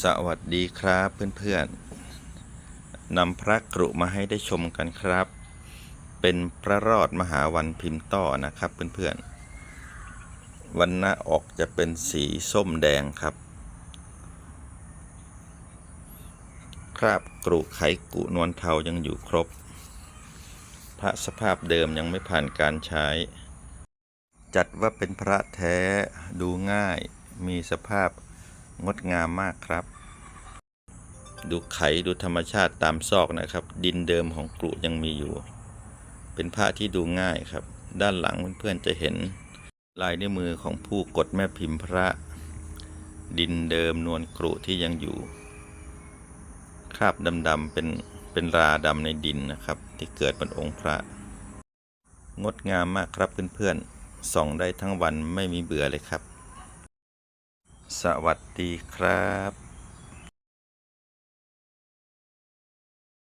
สวัสดีครับเพื่อนๆนำพระกรุมาให้ได้ชมกันครับ เป็นพระรอดมหาวันพิมพ์ต่อนะครับเพื่อนๆวันหน้าออกจะเป็นสีส้มแดงครับ คราบกรุไขกุนวลเทายังอยู่ครบ พระสภาพเดิมยังไม่ผ่านการใช้ จัดว่าเป็นพระแท้ดูง่ายมีสภาพ งดงามมากครับ ดูไขดูธรรมชาติตามซอกนะครับ ดินเดิมของกรุยังมีอยู่ เป็นพระที่ดูง่ายครับ ด้านหลังเพื่อนๆจะเห็น ลายนิ้วมือของผู้กดแม่พิมพ์พระ ดินเดิมนวลกรุที่ยังอยู่ คราบดำๆเป็นเป็นราดำในดินนะครับ ที่เกิดบนองค์พระ งดงามมากครับเพื่อนๆส่องได้ทั้งวันไม่มีเบื่อเลยครับ สวัสดีครับ